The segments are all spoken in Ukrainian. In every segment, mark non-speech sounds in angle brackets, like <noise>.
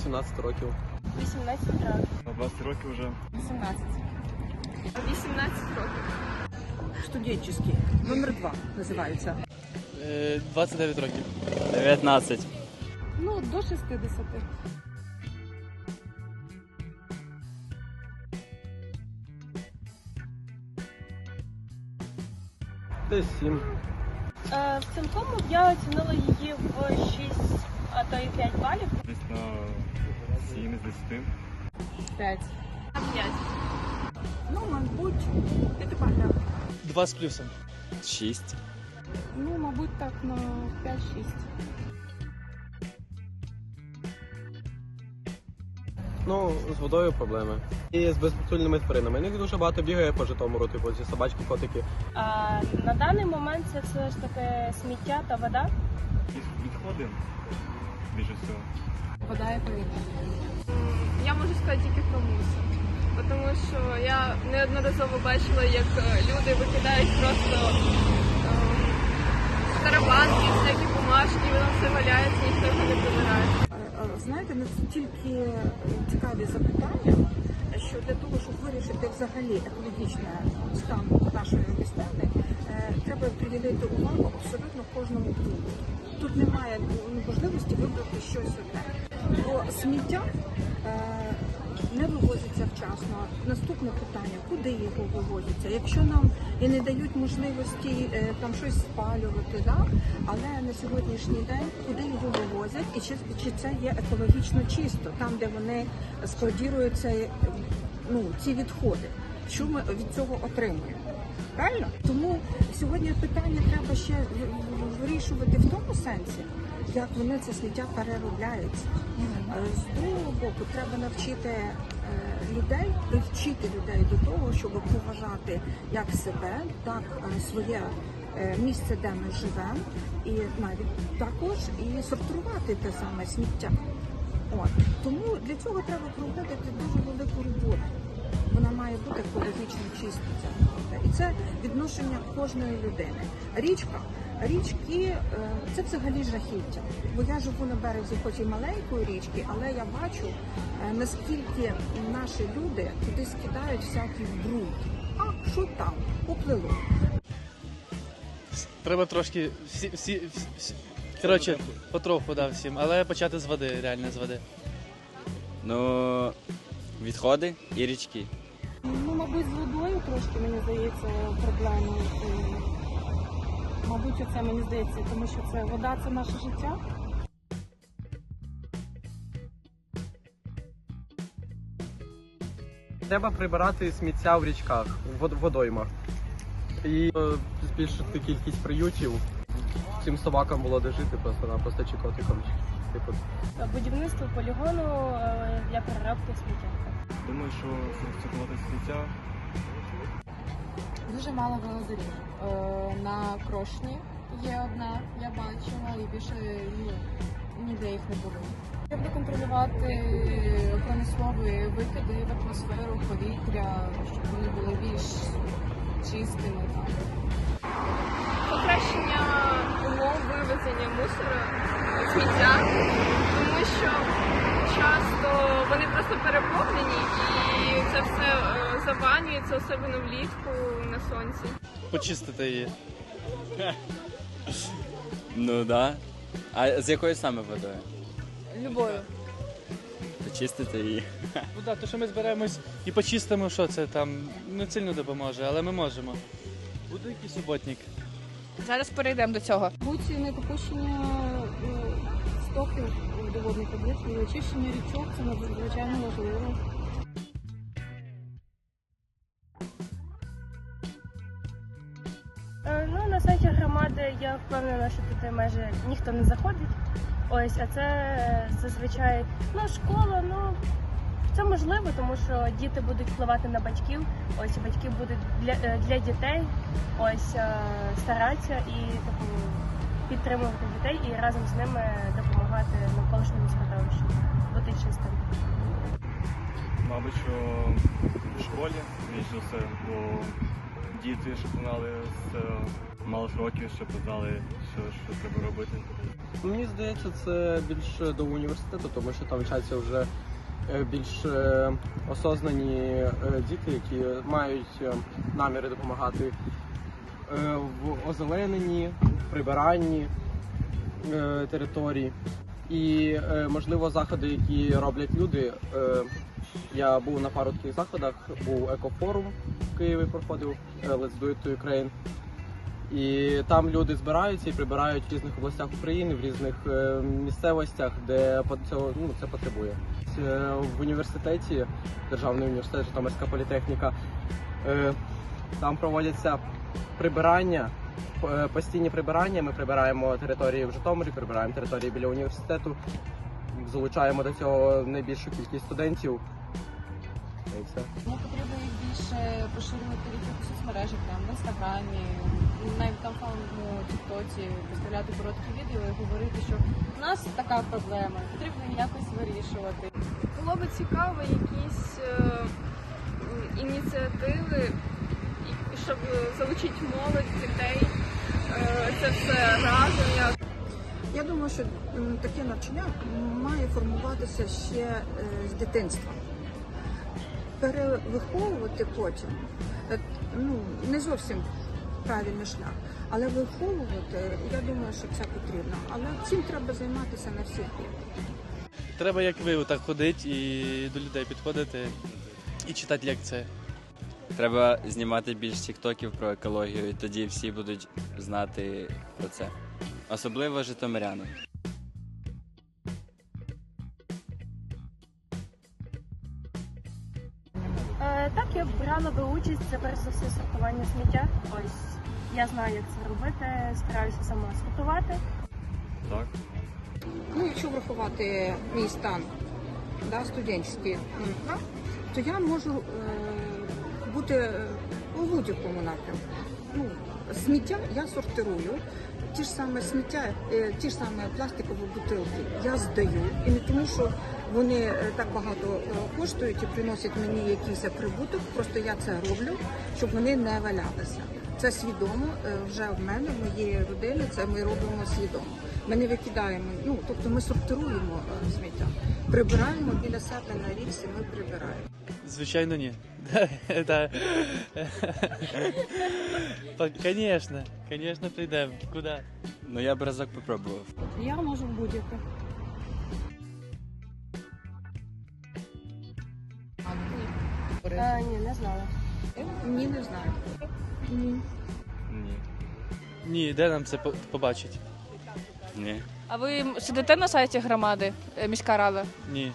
18 років. 18 років. На 20 років вже 18. 18 років. студенческий, номер два називається. 29 років. 19. Ну, до 60. Десь 7. Е, в цілкому я оцінила її в 6, а то і 5 балів. Десь на 7 з 10. 5. 5. Ну, мабуть, підпаля. 2 з плюсом. 6. Ну, мабуть, так на 5-6. Ну, з водою проблеми. І з безпритульними тваринами. Них дуже багато бігає по Житомиру, типу ці собачки, котики. А на даний момент це все ж таки сміття та вода. Відходи більше всього. Вода і Я можу сказати тільки про мусор. Тому що я неодноразово бачила, як е, люди викидають просто тарабанки, всякі бумажки, воно все валяється, ніхто його не прибирає. Е, е, Знаєте, настільки е, цікаві запитання, що для того, щоб вирішити взагалі екологічний стан нашої містини, е, треба приділити увагу абсолютно кожному пункту. Тут немає можливості вибрати щось одне. Бо сміття е, не вивозиться вчасно. Наступне питання, куди його вивозиться? Якщо нам і не дають можливості е, там щось спалювати, да? але на сьогоднішній день куди його вивозять і чи, чи це є екологічно чисто, там де вони складіруються ну, ці відходи. Що ми від цього отримуємо? Правильно? Тому сьогодні питання треба ще вирішувати в тому сенсі, як вони це сміття переробляють. Е, З другого боку, треба навчити е, людей, привчити людей до того, щоб поважати як себе, так е, своє місце, де ми живемо, і навіть також і сортувати те саме сміття. От тому для цього треба проводити дуже велику роботу. Вона має бути екологічно чиста. Це відношення кожної людини. Річка, річки е, це взагалі жахіття. Бо я живу на березі, хоч і маленької річки, але я бачу е, наскільки наші люди туди скидають всякий бруд. А що там? Поплило. Треба трошки всі, всі, всі, коротше, потроху да, всім, але почати з води, реально з води. Ну, відходи і річки. Ну, мабуть, з водою трошки, мені здається, проблема. Мабуть, це мені здається, тому що це вода це наше життя. Треба прибирати сміття в річках, в вод- водоймах. І е, збільшити кількість приютів. Цим собакам було де жити просто-напросто чи котикам. Типу, Будівництво полігону е, для переробки сміття. Думаю, що сортувати сміття Дуже мало велодоріг. Е, на Крошні є одна, я бачила, і більше ну, ніде їх не було. Треба контролювати промислові викиди в атмосферу, повітря, щоб вони були більш чистими. Покращення умов вивезення мусора, сміття, вони просто переповнені і це все е, заванюється, особливо влітку на сонці. Почистити її. Ну да. А з якою саме водою? Любою. Почистити її. Ну так, то що ми зберемось і почистимо, що це там не сильно допоможе, але ми можемо. Буде якийсь суботник. Зараз перейдемо до цього. Будь недопущення е, стоків до водних об'єктів, і очищення річок це надзвичайно важливо. Е, Ну, на сайті громади я впевнена, що туди майже ніхто не заходить. Ось, а це е, зазвичай ну, школа, ну це можливо, тому що діти будуть впливати на батьків. Ось батьки будуть для, е, для дітей ось старатися і типу, підтримувати дітей і разом з ними допомагати навколишньому середовищу, бути чистим. Мабуть, що в школі, більш за все, бо діти, щоб знали з мало ж років, щоб знали, що, що треба робити. Мені здається, це більше до університету, тому що там вчаться вже е, більш е, осознані е, діти, які мають наміри допомагати в озелененні, прибиранні е, територій. І, е, можливо, заходи, які роблять люди. е, Я був на пару таких заходах, був екофорум в Києві проходив е, Let's Do It to Ukraine. І там люди збираються і прибирають в різних областях України, в різних е, місцевостях, де цього ну, це потребує. Е, В університеті, Державний університет, Житомирська політехніка, е, там проводяться прибирання, е, постійні прибирання. Ми прибираємо території в Житомирі, прибираємо території біля університету, залучаємо до цього найбільшу кількість студентів. І все. Ну, потрібно їх більше поширювати в якихось соцмережах, там, в інстаграмі, навіть там в Тіктоці, виставляти короткі відео і говорити, що у нас така проблема, потрібно її якось вирішувати. Було би цікаво якісь е, ініціативи, щоб залучити молодь, дітей. Е, це все разом. як Я думаю, що таке навчання має формуватися ще е, з дитинства. Перевиховувати потім е, ну, не зовсім правильний шлях, але виховувати, я думаю, що це потрібно. Але цим треба займатися на всіх рівнях. Треба, як ви, отак ходити і до людей підходити і читати лекції. Треба знімати більш тіктоків про екологію, і тоді всі будуть знати про це. Особливо житомиряни. Е, так, я брала би участь, це перш за все сортування сміття. Ось я знаю, як це робити, стараюся сама сортувати. Так? Ну, якщо врахувати мій стан да, студентський, то я можу е, бути е, у будь-якому напрямку. Ну, сміття я сортирую. Ті ж саме сміття, е, ті ж саме пластикові бутилки я здаю. І не тому, що вони е, так багато коштують і приносять мені якийсь прибуток. Просто я це роблю, щоб вони не валялися. Це свідомо вже в мене, в моєї родини. Це ми робимо свідомо. Ми не викидаємо. Ну тобто ми сортируємо сміття, прибираємо біля себе на річці. Ми прибираємо. Звичайно, ні. <laughs> Звісно, звісно, прийдемо. Куди? Ну я б разок попробував. Я можу будь-яке. Ні, не знала. Ні, не знаю. Ні. Ні, де нам це побачить? Ні, А ви сидите на сайті громади е, міська рада? Ні.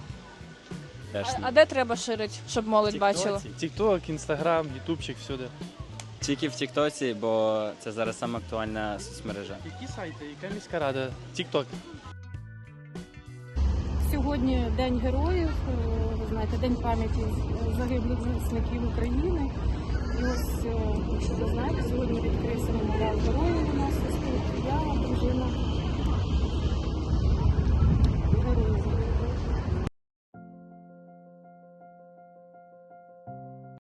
А, а де треба ширити, щоб молодь бачила? Тікток, інстаграм, ютубчик, всюди. Тільки в Тіктоці, бо це зараз саме актуальна соцмережа. Які сайти, яка міська рада? Тікток. Сьогодні День героїв, е, ви знаєте, День пам'яті загиблих захисників України. І ось, е, якщо ви знаєте, сьогодні відкрився меморіал